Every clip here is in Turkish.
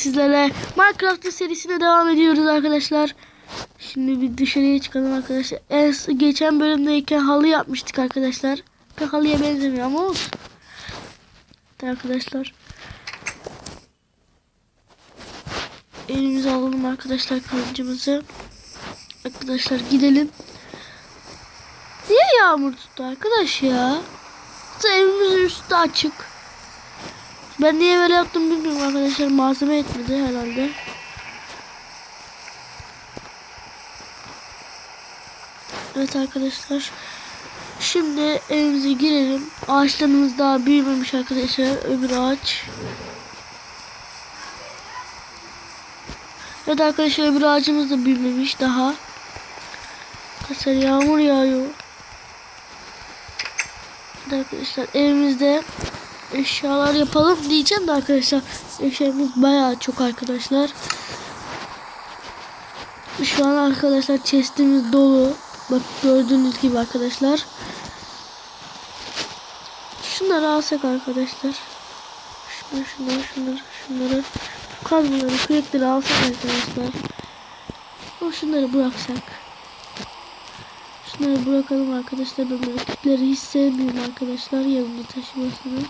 sizlere. Minecraft serisine devam ediyoruz arkadaşlar. Şimdi bir dışarıya çıkalım arkadaşlar. En geçen bölümdeyken halı yapmıştık arkadaşlar. Pek halıya benzemiyor ama olsun. Arkadaşlar. Elimize alalım arkadaşlar kılıcımızı. Arkadaşlar gidelim. Niye yağmur tuttu arkadaş ya? Evimizin üstü açık. Ben niye böyle yaptım bilmiyorum arkadaşlar. Malzeme etmedi herhalde. Evet arkadaşlar. Şimdi evimize girelim. Ağaçlarımız daha büyümemiş arkadaşlar. Öbür ağaç. Evet arkadaşlar öbür ağacımız da büyümemiş daha. Arkadaşlar yağmur yağıyor. Evet arkadaşlar evimizde eşyalar yapalım diyeceğim de arkadaşlar eşyamız bayağı çok arkadaşlar. Şu an arkadaşlar chestimiz dolu. Bak gördüğünüz gibi arkadaşlar. Şunları alsak arkadaşlar. Şunları şunları şunları şunları. Kazmaları kürekleri alsak arkadaşlar. O şunları bıraksak. Şunları bırakalım arkadaşlar. Ben böyle küpleri hiç sevmiyorum arkadaşlar. Yanımda taşımasını.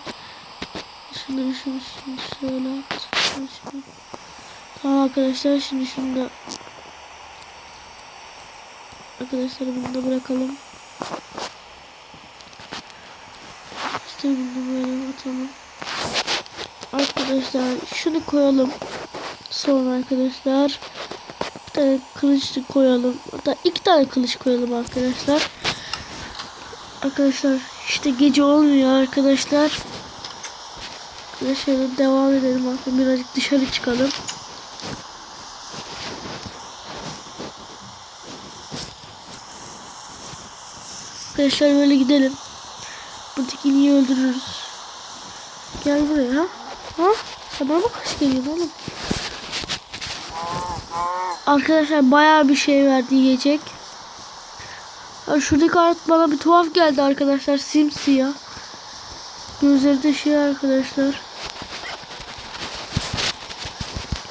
Şunları şunu şunu şöyle. Tamam arkadaşlar şimdi şunu da Arkadaşlar bunu da bırakalım. İşte bunu böyle atalım. Arkadaşlar şunu koyalım. Sonra arkadaşlar bir tane kılıç koyalım. Hatta iki tane kılıç koyalım arkadaşlar. Arkadaşlar işte gece olmuyor arkadaşlar. Arkadaşlar devam edelim artık birazcık dışarı çıkalım. Arkadaşlar böyle gidelim. Bu tikiniyi öldürürüz. Gel buraya ha. Ha? Sana mı kaç geliyor oğlum? Arkadaşlar bayağı bir şey verdi yiyecek. Ya şuradaki alet bana bir tuhaf geldi arkadaşlar. Simsiyah. Gözleri de şey arkadaşlar.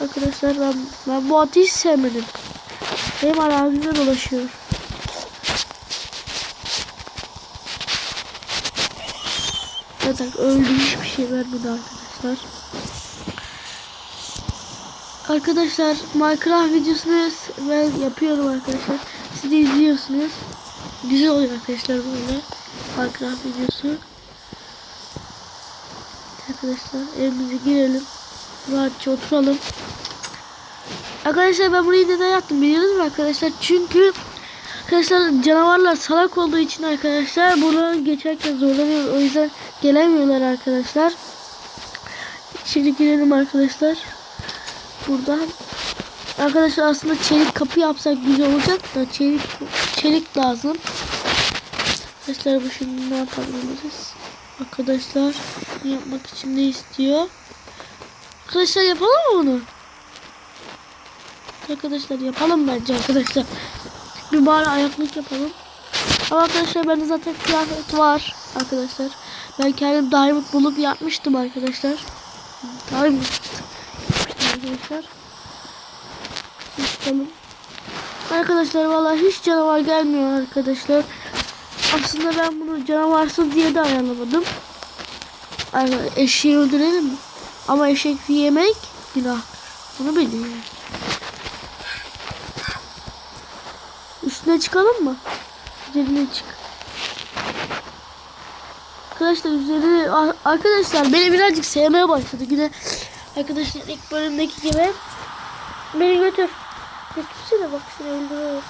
Arkadaşlar ben, ben bu atı hiç sevmedim. Benim arazimde dolaşıyor. Zaten öldü hiçbir şey vermedi arkadaşlar. Arkadaşlar Minecraft videosunu ben yapıyorum arkadaşlar. Siz de izliyorsunuz. Güzel oluyor arkadaşlar böyle. Minecraft videosu. Arkadaşlar evimize girelim. Rahatça oturalım. Arkadaşlar ben burayı neden yaptım biliyorsunuz mu arkadaşlar? Çünkü Arkadaşlar canavarlar salak olduğu için arkadaşlar bunu geçerken zorlanıyor. O yüzden gelemiyorlar arkadaşlar. Şimdi girelim arkadaşlar. Buradan. Arkadaşlar aslında çelik kapı yapsak güzel olacak da çelik çelik lazım. Arkadaşlar bu şimdi ne yapabiliriz? Arkadaşlar yapmak için ne istiyor? Arkadaşlar yapalım mı bunu? Arkadaşlar yapalım bence arkadaşlar. Bir bari ayaklık yapalım. Ama arkadaşlar bende zaten kıyafet var arkadaşlar. Ben kendim diamond bulup yapmıştım arkadaşlar. Diamond arkadaşlar. Çıkalım. Arkadaşlar vallahi hiç canavar gelmiyor arkadaşlar. Aslında ben bunu canavarsız diye de ayarlamadım. Arkadaşlar eşeği öldürelim? Ama eşek yemek günah. Bunu biliyor. Üstüne çıkalım mı? Üzerine çık. Arkadaşlar üzerine arkadaşlar beni birazcık sevmeye başladı yine. Arkadaşlar ilk bölümdeki gibi beni götür. Götürsene bak seni öldürüyor.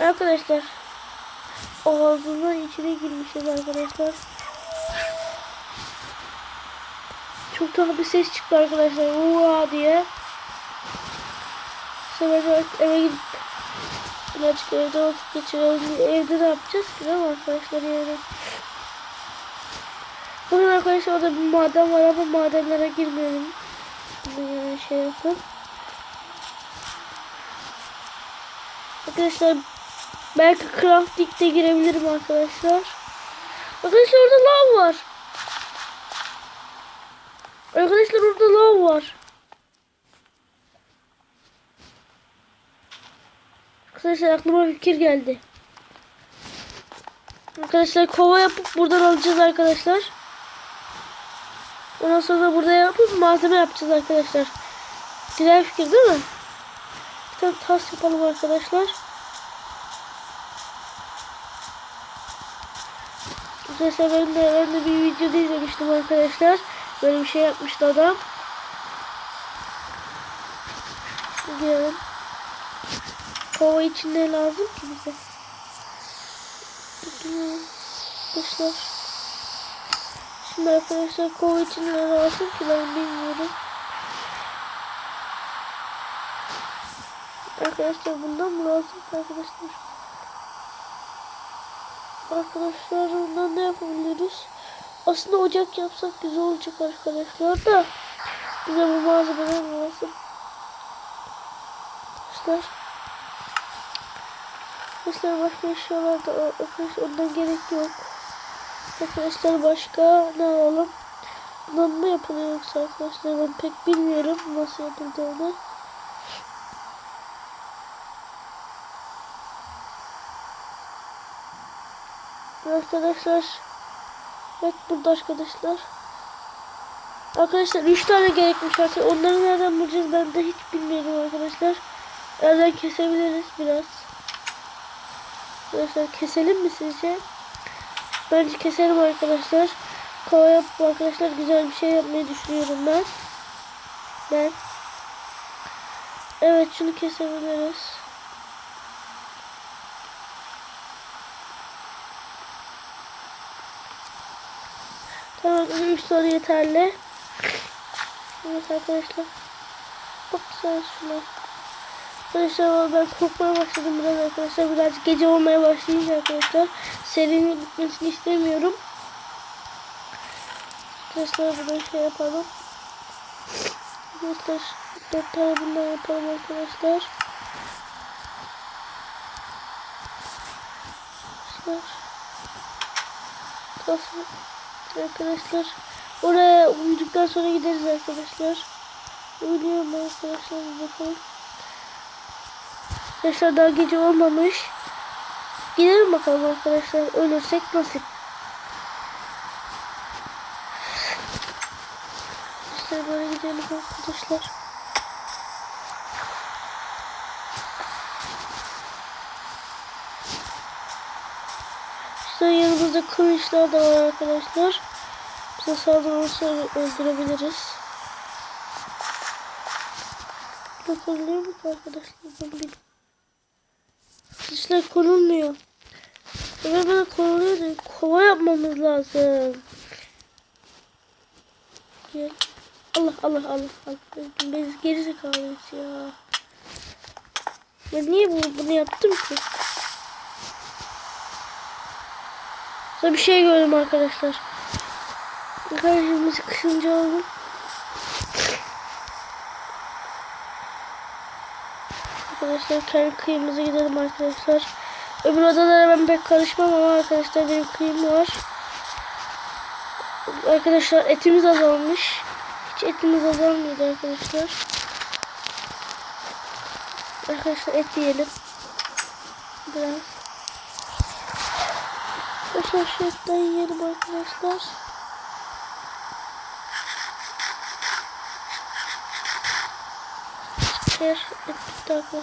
Arkadaşlar ağzından içine girmişiz arkadaşlar. Çok tatlı bir ses çıktı arkadaşlar. Uaa diye. Sonra eve gidip birazcık evde vakit geçirelim. Evde ne yapacağız ki değil mi arkadaşlar yani? Bugün arkadaşlar orada bir maden var ama madenlere girmeyelim. Yani şey yapın. Arkadaşlar belki crafting'de girebilirim arkadaşlar. Arkadaşlar orada lav var. Arkadaşlar orada lav var. Arkadaşlar aklıma bir fikir geldi. Arkadaşlar kova yapıp buradan alacağız arkadaşlar. Ondan sonra da burada yapıp malzeme yapacağız arkadaşlar. Güzel fikir değil mi? Bir tane tas yapalım arkadaşlar. Arkadaşlar ben de, ben de bir videoda izlemiştim arkadaşlar. Böyle bir şey yapmıştı adam. Gidelim. Kova için ne lazım ki bize? Arkadaşlar. Şimdi arkadaşlar kova için ne lazım ki ben bilmiyorum. Arkadaşlar bundan mı lazım arkadaşlar? Arkadaşlar bundan ne yapabiliriz? Aslında ocak yapsak güzel olacak arkadaşlar da. Bize bu malzemeler lazım. Arkadaşlar. Arkadaşlar başka eşyalar da arkadaşlar ondan gerek yok. Arkadaşlar başka ne alalım? Bundan mı yapılıyor yoksa arkadaşlar ben pek bilmiyorum nasıl yapıldığını. Arkadaşlar Evet burada arkadaşlar. Arkadaşlar 3 tane gerekmiş artık. Onları nereden bulacağız ben de hiç bilmiyorum arkadaşlar. Nereden kesebiliriz biraz. Arkadaşlar keselim mi sizce? Bence keselim arkadaşlar. Kova yapıp arkadaşlar güzel bir şey yapmayı düşünüyorum ben. Ben. Evet şunu kesebiliriz. Tamam 3 soru yeterli. Evet arkadaşlar. Bak güzel şuna. Arkadaşlar ben korkmaya başladım biraz arkadaşlar. Birazcık gece olmaya başlayınca arkadaşlar. Serinin bitmesini istemiyorum. Arkadaşlar buradan şey yapalım. Arkadaşlar 4 tane bundan yapalım arkadaşlar. Arkadaşlar. Arkadaşlar oraya uyuduktan sonra gideriz arkadaşlar. Uyuyorum arkadaşlar bakalım. Arkadaşlar daha gece olmamış. Gidelim bakalım arkadaşlar. Ölürsek nasip. İşte böyle gidelim arkadaşlar. İşte yanımızda kılıçlar da var arkadaşlar. Bize saldırırsa öldürebiliriz. Bakabiliyor musun arkadaşlar? Ben bilmiyorum. Kılıçlar konulmuyor. Evet bana konuluyor da kova yapmamız lazım. Gel. Allah Allah Allah Allah. Biz gerizekalıyız ya. Ben niye bu, bunu yaptım ki? Sonra bir şey gördüm arkadaşlar. Arkadaşlar sıkışınca aldım. Arkadaşlar kendi kıyımıza gidelim arkadaşlar. Öbür odalara ben pek karışmam ama arkadaşlar benim kıyım var. Arkadaşlar etimiz azalmış. Hiç etimiz azalmıyordu arkadaşlar. Arkadaşlar et yiyelim. Biraz. Arkadaşlar şu etten yiyelim arkadaşlar. Arkadaşlar.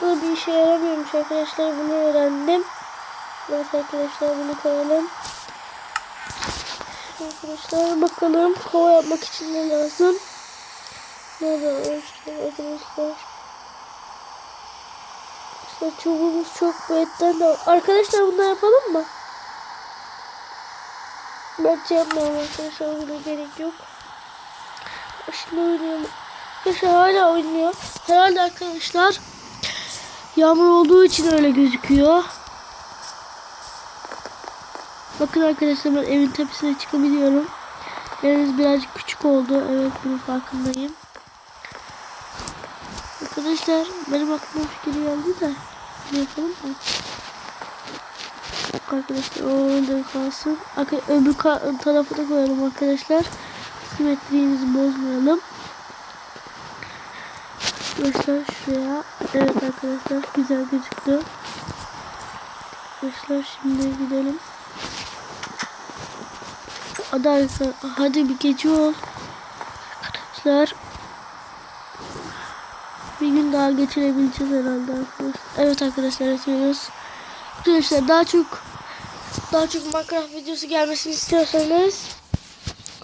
Bu bir işe yaramıyormuş arkadaşlar. Bunu öğrendim. Evet arkadaşlar bunu koyalım. Arkadaşlar bakalım kova yapmak için ne lazım? Nerede arkadaşlar? İşte çubuğumuz çok bu etten de Arkadaşlar bunu yapalım mı? Bence yapmayalım arkadaşlar. Buna gerek yok. Şimdi oynayalım. Arkadaşlar hala oynuyor. Herhalde arkadaşlar yağmur olduğu için öyle gözüküyor. Bakın arkadaşlar ben evin tepesine çıkabiliyorum. Evimiz birazcık küçük oldu. Evet bunun farkındayım. Arkadaşlar benim aklıma fikir geldi de ne yapalım mı? Yok arkadaşlar o öyle kalsın. Öbür tarafı da koyalım arkadaşlar. simetriğimizi bozmayalım. Arkadaşlar şuraya. Evet arkadaşlar güzel gözüktü. Arkadaşlar şimdi gidelim. Hadi. Hadi bir gece ol. Arkadaşlar. Bir gün daha geçirebileceğiz herhalde arkadaşlar. Evet arkadaşlar yapıyoruz. Arkadaşlar daha çok daha çok Minecraft videosu gelmesini istiyorsanız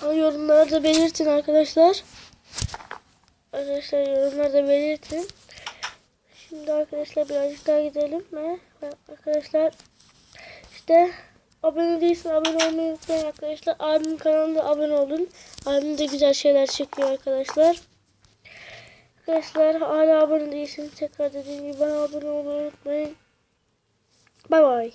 yorumlarda belirtin arkadaşlar. Arkadaşlar yorumlarda belirtin. Şimdi arkadaşlar birazcık daha gidelim ve arkadaşlar işte abone değilsin abone olmayı unutmayın arkadaşlar. Abimin kanalına abone olun. Abim de güzel şeyler çekiyor arkadaşlar. Arkadaşlar hala abone değilsiniz. Tekrar dediğim gibi abone olmayı unutmayın. Bay bay.